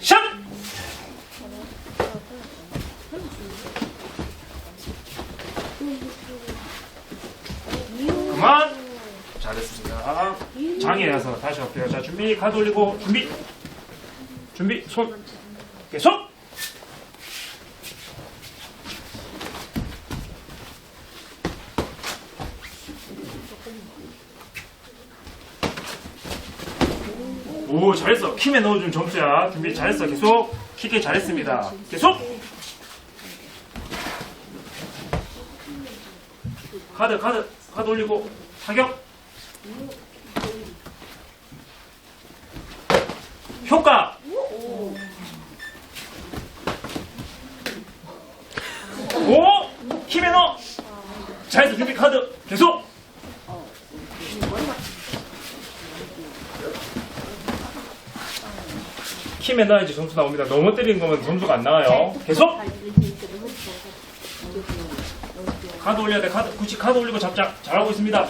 샷! 그만! 잘했습니다. 장애여서 다시 할게요. 자, 준비, 올리고, 준비! 준비, 손! 오케 오, 잘했어. 킴에 넣어준 점수야. 준비 잘했어. 계속. 킥에 잘했습니다. 계속! 카드, 카드, 카드 올리고, 타격! 효과! 오! 넣어! 잘했어. 준비 카드. 계속! 킴에 넣어야지 점수 나옵니다. 너무 때린 거면 점수가 안 나와요. 계속! 카드 올려야 돼. 카드, 굳이 카드 올리고 잡자. 잘하고 있습니다.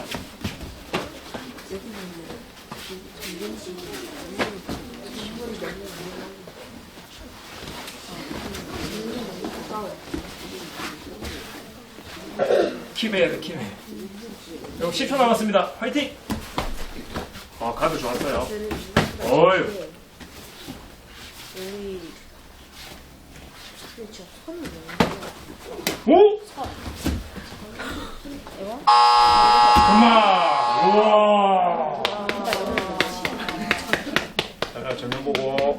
킴에 해야 돼, 킴에. 여기 10초 남았습니다. 화이팅! 아, 카드 좋았어요. 어 오이. 근데 진짜 선이 오! 너무 좋아. 엄마! 우와! 아. 자, 전면 보고.